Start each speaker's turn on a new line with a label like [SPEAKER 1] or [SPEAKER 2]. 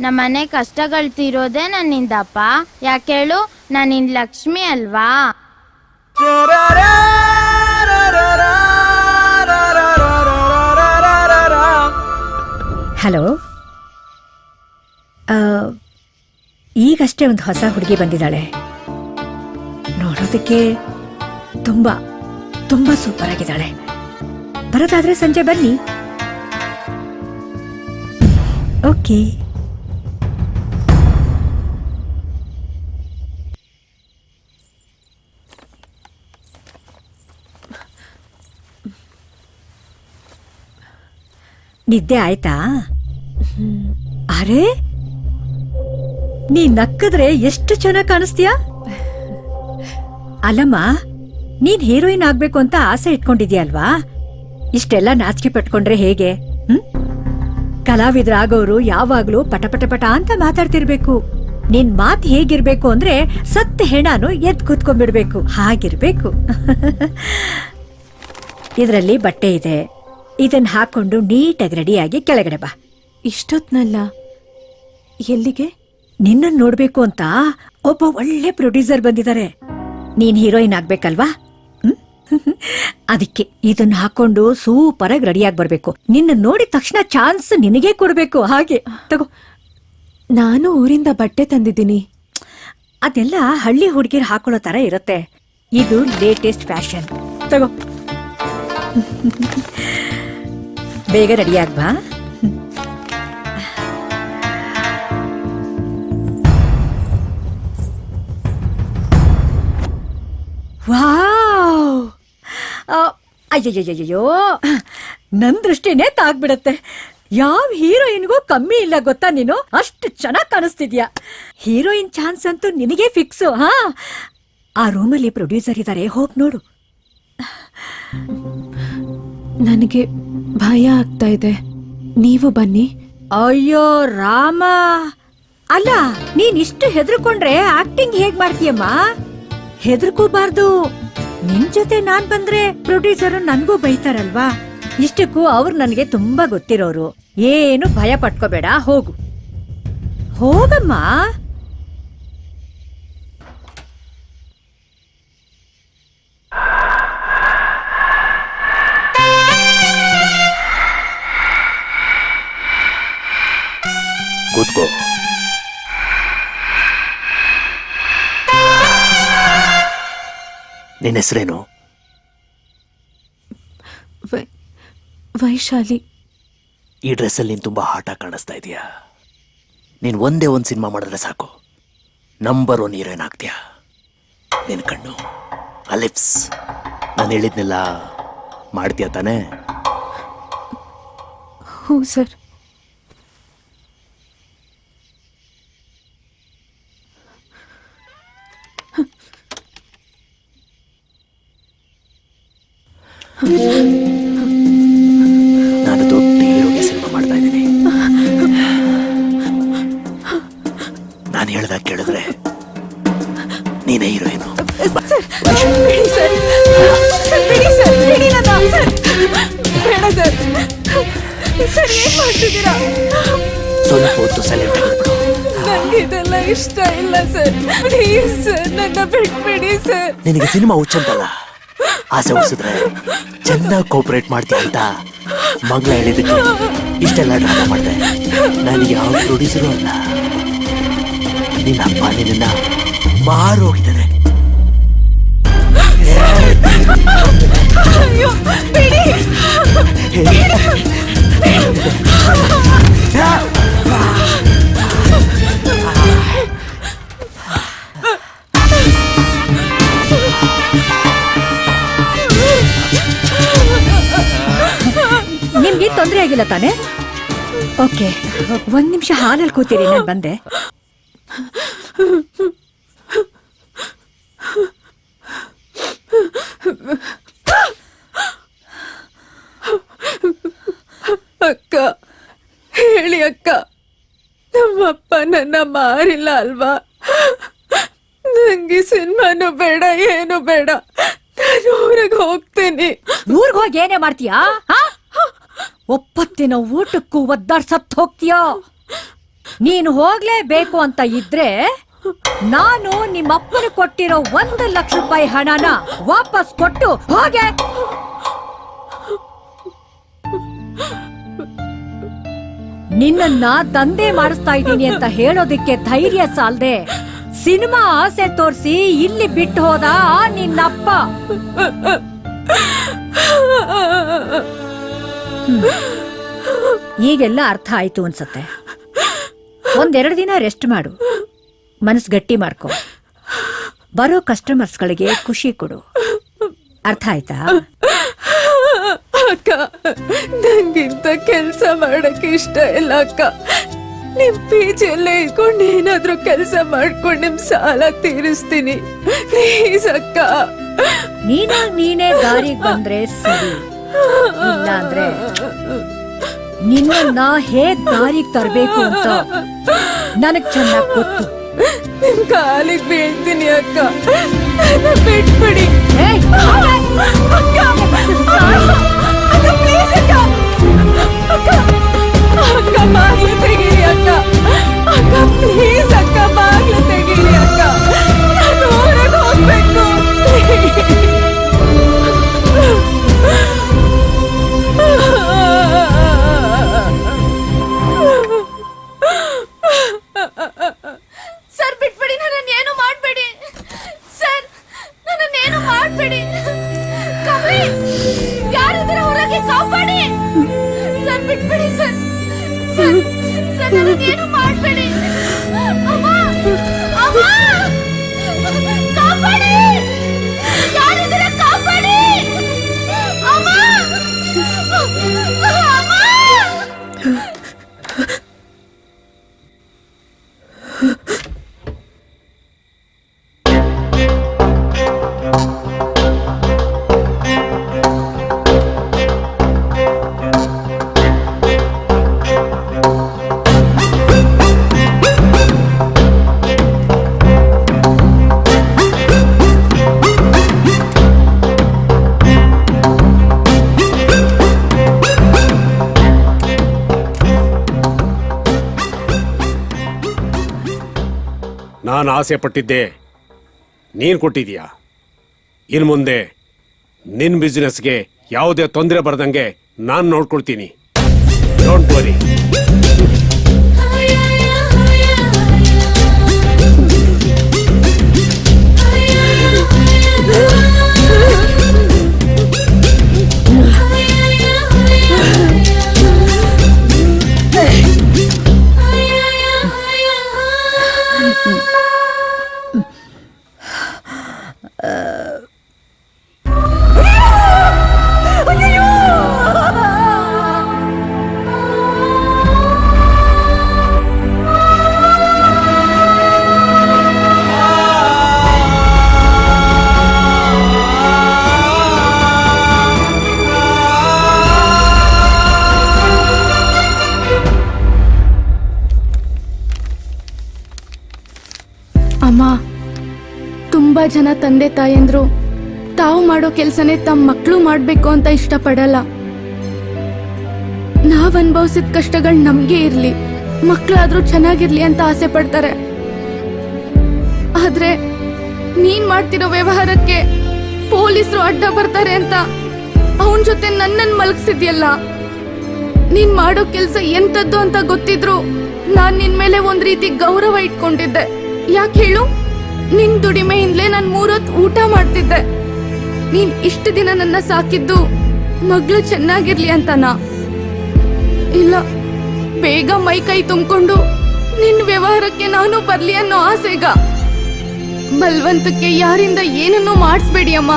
[SPEAKER 1] ನಮ್ಮನೆ ಕಷ್ಟಗಳು ತೀರೋದೇ ನನ್ನಿಂದಪ್ಪ. ಯಾಕೇಳು ನಾನು ಲಕ್ಷ್ಮಿ ಅಲ್ವಾ?
[SPEAKER 2] ಹಲೋ. ಈಗಷ್ಟೇ ಒಂದು ಹೊಸ ಹುಡುಗಿ ಬಂದಿದ್ದಾಳೆ. ನೋಡೋದಕ್ಕೆ ತುಂಬಾ ತುಂಬಾ ಸೂಪರ್ ಆಗಿದ್ದಾಳೆ. ಬರೋದಾದ್ರೆ ಸಂಜೆ ಬನ್ನಿ. ಓಕೆ. ನಿದ್ದೆ ಆಯ್ತಾ? ಅರೆ? ನೀ ನಕ್ಕದ್ರೆ ಎಷ್ಟು ಚೆನ್ನಾಗಿ ಕಾಣಿಸ್ತೀಯಾ? ಅಲ್ಲಮ್ಮ, ನೀನ್ ಹೀರೋಯಿನ್ ಆಗ್ಬೇಕು ಅಂತ ಆಸೆ ಇಟ್ಕೊಂಡಿದ್ಯಲ್ವಾ? ಇಷ್ಟೆಲ್ಲ ನಾಚಿಕೆ ಪಟ್ಕೊಂಡ್ರೆ ಹೇಗೆ? ಹ್ಮ್? ಕಲಾವಿದ್ರಾಗೋರು ಯಾವಾಗ್ಲೂ ಪಟ ಪಟ ಪಟ ಅಂತ ಮಾತಾಡ್ತಿರ್ಬೇಕು. ನಿನ್ ಮಾತು ಹೇಗಿರ್ಬೇಕು ಅಂದ್ರೆ ಸತ್ತ ಹೆಣಾನು ಎದ್ ಕೂತ್ಕೊಂಡ್ಬಿಡ್ಬೇಕು. ಹಾಗಿರ್ಬೇಕು. ಇದರಲ್ಲಿ ಬಟ್ಟೆ ಇದೆ. ಇದನ್ನ ಹಾಕೊಂಡು ನೀಟಾಗಿ ರೆಡಿಯಾಗಿ ಕೆಳಗಡೆ ಬಾ.
[SPEAKER 3] ಇಷ್ಟೊತ್ನಲ್ಲ ಎಲ್ಲಿಗೆ?
[SPEAKER 2] ನಿನ್ನನ್ನು ನೋಡ್ಬೇಕು ಅಂತ ಒಬ್ಬ ಒಳ್ಳೆ ಪ್ರೊಡ್ಯೂಸರ್ ಬಂದಿದ್ದಾರೆ ನೀನ್ ಹೀರೋಯಿನ್ ಆಗ್ಬೇಕಲ್ವಾ? ಅದಕ್ಕೆ ಇದನ್ನ ಹಾಕೊಂಡು ಸೂಪರ್ ಆಗಿ ರೆಡಿಯಾಗಿ ಬರ್ಬೇಕು. ನಿನ್ನ ನೋಡಿದ ತಕ್ಷಣ ಚಾನ್ಸ್ ನಿನಗೆ ಕೊಡ್ಬೇಕು. ಹಾಗೆ. ತಗೋ.
[SPEAKER 3] ನಾನು ಊರಿಂದ ಬಟ್ಟೆ ತಂದಿದ್ದೀನಿ.
[SPEAKER 2] ಅದೆಲ್ಲ ಹಳ್ಳಿ ಹುಡುಗಿರ್ ಹಾಕೊಳ್ಳೋ ತರ ಇರುತ್ತೆ. ಇದು ಲೇಟೆಸ್ಟ್ ಫ್ಯಾಷನ್ ತಗೋ. ಬೇಗ ರೆಡಿಯಾಗ್ ಬಾ. ವಾವ್! ಅಯ್ಯಯ್ಯಯ್ಯೋ ನನ್ ದೃಷ್ಟಿನೇ ತಾಗ್ಬಿಡತ್ತೆ. ಯಾವ ಹೀರೋಯಿನ್ಗೂ ಕಮ್ಮಿ ಇಲ್ಲ ಗೊತ್ತಾ ನೀನು? ಅಷ್ಟು ಚೆನ್ನಾಗಿ ಕಾಣಿಸ್ತಿದ್ಯಾ? ಹೀರೋಯಿನ್ ಚಾನ್ಸ್ ಅಂತೂ ನಿನಗೆ ಫಿಕ್ಸು ಹಾ? ಆ ರೂಮಲ್ಲಿ ಪ್ರೊಡ್ಯೂಸರ್ ಇದ್ದಾರೆ ಹೋಗಿ ನೋಡು.
[SPEAKER 3] ನನಗೆ ಭಯ ಆಗ್ತಾ ಇದೆ. ನೀವು ಬನ್ನಿ.
[SPEAKER 2] ಅಯ್ಯೋ, ರಾಮ. ಅಲ್ಲ, ನೀನ್ ಇಷ್ಟು ಹೆದರ್ಕೊಂಡ್ರೆ ಆಕ್ಟಿಂಗ್ ಹೇಗ್ ಮಾಡ್ತೀಯಮ್ಮ? ಹೆದರ್ಕೋಬಾರ್ದು. ನಿನ್ ಜೊತೆ ನಾನ್ ಬಂದ್ರೆ ಪ್ರೊಡ್ಯೂಸರ್ ನನ್ಗೂ ಬೈತಾರಲ್ವಾ? ಇಷ್ಟಕ್ಕೂ ಅವ್ರು ನನಗೆ ತುಂಬಾ ಗೊತ್ತಿರೋರು. ಏನು ಭಯ ಪಟ್ಕೋಬೇಡ, ಹೋಗು. ಹೋಗಮ್ಮ.
[SPEAKER 4] ಕೂತ್ಕೋ ನಿನ್ನ ಹೆಸರೇನು?
[SPEAKER 3] ವೈ- ವೈಶಾಲಿ.
[SPEAKER 4] ಈ ಡ್ರೆಸ್ಸಲ್ಲಿ ನೀನು ತುಂಬ ಹಾಟ ಕಾಣಿಸ್ತಾ ಇದೀಯಾ? ನೀನು ಒಂದೇ ಒಂದು ಸಿನಿಮಾ ಮಾಡಿದ್ರೆ ಸಾಕು. ನಂಬರ್ ಒನ್ ಹೀರೋಯಿನ್ ಆಗ್ತೀಯಾ? ನಿನ್ನ ಕಣ್ಣು ಅಲಿಪ್ಸ್ ಲಿಪ್ಸ್ ನಾನು ಹೇಳಿದ್ನೆಲ್ಲ ಮಾಡ್ತೀಯ ತಾನೇ?
[SPEAKER 3] ಹ್ಞೂ ಸರ್.
[SPEAKER 4] ನಾನು ದೊಡ್ಡ ಹೀರೋಗೆ ಸಿನಿಮಾ ಮಾಡ್ತಾ ಇದ್ದೀನಿ. ನಾನು ಹೇಳ್ದಾಗ ಕೇಳಿದ್ರೆ ನೀನೇ ಹೀರೋಯಿನ್. ಸ್ವಲ್ಪ ಹೊತ್ತು ಸೈಲೆಂಟ್ ಆಗಿಬಿಡು
[SPEAKER 3] ನಂಗೆ ಇದೆಲ್ಲ ಇಷ್ಟ ಇಲ್ಲ ಸರ್. ಪ್ಲೀಸ್ ಸರ್ ನನ್ನ ಬಿಟ್ಬಿಡಿ ಸರ್.
[SPEAKER 4] ನಿನಗೆ ಸಿನಿಮಾ ಹುಚ್ಚಂತಲ್ಲ? ಆಸೆ ಉಳಿಸಿದ್ರೆ ಚೆನ್ನಾಗಿ ಕೋಪರೇಟ್ ಮಾಡ್ತೀಯ ಅಂತ ಮಗಳ ಹೇಳಿದಕ್ಕೆ ಇಷ್ಟೆಲ್ಲ ಡ್ರಾಮಾ ಮಾಡಿದೆ. ನಾನು ಯಾವ ಪ್ರೊಡ್ಯೂಸರು ಅಲ್ಲ. ನಿನ್ನ ಅಪ್ಪ ನಿನ್ನ ಮಾರು ಹೋಗಿದ್ದಾನೆ
[SPEAKER 2] ನಿಮ್ಗೆ ತೊಂದರೆ ಆಗಿಲ್ಲ ತಾನೇ? ಓಕೆ ಒಂದ್ ನಿಮಿಷ ಹಾಲಲ್ಲಿ ಕೂತೀರಿ ನಾನು ಬಂದೆ.
[SPEAKER 3] ಅಕ್ಕ ಹೇಳಿ ಅಕ್ಕ. ನಮ್ಮಪ್ಪ ನನ್ನ ಮಾರಿಲ್ಲ ಅಲ್ವಾ? ನಂಗೆ ಸಿನಿಮಾನು ಬೇಡ ಏನು ಬೇಡ. ನಾನು ಊರಿಗೆ ಹೋಗ್ತೀನಿ.
[SPEAKER 2] ಊರ್ಗ್ ಹೋಗಿ ಏನೇ ಮಾಡ್ತೀಯಾ? ಹಾ? ಒಪ್ಪತ್ತಿನ ಊಟಕ್ಕೂ ಒದ್ದಾಡ್ ಸತ್ ಹೋಗ್ತೀಯಾ ನೀನು ಹೋಗ್ಲೇಬೇಕು ಅಂತ ಇದ್ರೆ ನಾನು ನಿಮ್ಮಪ್ಪನ ಕೊಟ್ಟಿರೋ ಒಂದು ಲಕ್ಷ ರೂಪಾಯಿ ಹಣನ ವಾಪಸ್ ಕೊಟ್ಟು ಹೋಗೆ ನಿನ್ನ ತಂದೆ ಮಾಡಿಸ್ತಾ ಇದ್ದೀನಿ ಅಂತ ಹೇಳೋದಿಕ್ಕೆ ಧೈರ್ಯ ಸಾಲ್ದೆ, ಸಿನಿಮಾ ಆಸೆ ತೋರಿಸಿ ಇಲ್ಲಿ ಬಿಟ್ಟು ಹೋದ ನಿನ್ನಪ್ಪ. ಈಗೆಲ್ಲ ಅರ್ಥ ಆಯ್ತು ಅನ್ಸತ್ತೆ. ಒಂದೆರಡು ದಿನ ರೆಸ್ಟ್ ಮಾಡು. ಮನಸ್ಸು ಗಟ್ಟಿ ಮಾಡ್ಕೊ. ಬರೋ ಕಸ್ಟಮರ್ಸ್ಗಳಿಗೆ ಖುಷಿ ಕೊಡು. ಅರ್ಥ ಆಯ್ತಾ?
[SPEAKER 3] ಅಕ್ಕ ನಂಗಿಂತ ಕೆಲಸ ಮಾಡಕ್ಕೆ ಇಷ್ಟ ಇಲ್ಲ ಅಕ್ಕ. ನಿಮ್ ಪೀಜಲ್ಲೇ ಇಟ್ಕೊಂಡು ಏನಾದ್ರೂ ಕೆಲಸ ಮಾಡ್ಕೊಂಡು ನಿಮ್ ಸಾಲ ತೀರಿಸ್ತೀನಿ. ಪ್ಲೀಸ್ ಅಕ್ಕ.
[SPEAKER 2] ನೀನಾಗ್ ನೀನೇ ದಾರಿಗೆ ಬಂದ್ರೆ ಸರಿ. ಇಲ್ಲ ಅಂದ್ರೆ ನಾ ಹೇಗ್ ದಾರಿಗ್ ತರಬೇಕು ಅಂತ ನನಗ್ ಚೆನ್ನಾಗ್ ಗೊತ್ತು.
[SPEAKER 3] ನಿಮ್ ಕಾಲಿಗೆ ಬೀಳ್ತೀನಿ ಅಕ್ಕ. ನನ್ನ ಬಿಟ್ಬಿಡಿ.
[SPEAKER 5] ನಾನು ಆಸೆ ಪಟ್ಟಿದ್ದೆ. ನೀನು ಕೊಟ್ಟಿದೀಯಾ? ಇನ್ನು ಮುಂದೆ ನಿನ್ನ ಬಿಸ್ನೆಸ್ಗೆ ಯಾವುದೇ ತೊಂದರೆ ಬರ್ದಂಗೆ ನಾನು ನೋಡ್ಕೊಳ್ತೀನಿ. ಡೋಂಟ್ ವರಿ
[SPEAKER 6] ಅಮ್ಮ, ತುಂಬಾ ಜನ ತಂದೆ ತಾಯಂದ್ರು, ತಾವು ಮಾಡೋ ಕೆಲಸನೇ ತಮ್ಮ ಮಕ್ಕಳು ಮಾಡಬೇಕು ಅಂತ ಇಷ್ಟಪಡಲ್ಲ. ನಾವ್ ಅನ್ಭವಿಸಿದ ಕಷ್ಟಗಳು ನಮ್ಗೆ ಇರ್ಲಿ ಮಕ್ಕಳಾದ್ರೂ ಚೆನ್ನಾಗಿರ್ಲಿ ಅಂತ ಆಸೆ ಪಡ್ತಾರೆ. ಆದ್ರೆ, ನೀನ್ ಮಾಡ್ತಿರೋ ವ್ಯವಹಾರಕ್ಕೆ ಪೊಲೀಸರು ಅಡ್ಡ ಬರ್ತಾರೆ ಅಂತ ಅವನ್ ಜೊತೆ ನನ್ನನ್ ಮಲಗಿಸಿದ್ಯಲ್ಲ? ನೀನ್ ಮಾಡೋ ಕೆಲಸ ಎಂತದ್ದು ಅಂತ ಗೊತ್ತಿದ್ರು ನಾನ್ ನಿನ್ ಮೇಲೆ ಒಂದ್ ರೀತಿ ಗೌರವ ಇಟ್ಕೊಂಡಿದ್ದೆ. ಯಾಕೆ ಹೇಳು? ನಿನ್ ದುಡಿಮೆಯಿಂದಲೇ ನಾನು ಮೂರೊತ್ ಊಟ ಮಾಡ್ತಿದ್ದೆ. ನೀನ್ ಇಷ್ಟು ದಿನ ನನ್ನ ಸಾಕಿದ್ದು ಮಗಳು ಚೆನ್ನಾಗಿರ್ಲಿ ಅಂತನಾ? ಇಲ್ಲ, ಬೇಗ ಮೈ ಕೈ ತುಂಬಿಕೊಂಡು ನಿನ್ ವ್ಯವಹಾರಕ್ಕೆ ನಾನು ಬರ್ಲಿ ಅನ್ನೋ ಆಸೆಗ. ಬಲ್ವಂತಕ್ಕೆ ಯಾರಿಂದ ಏನನ್ನೂ ಮಾಡಿಸ್ಬೇಡಿ ಅಮ್ಮ.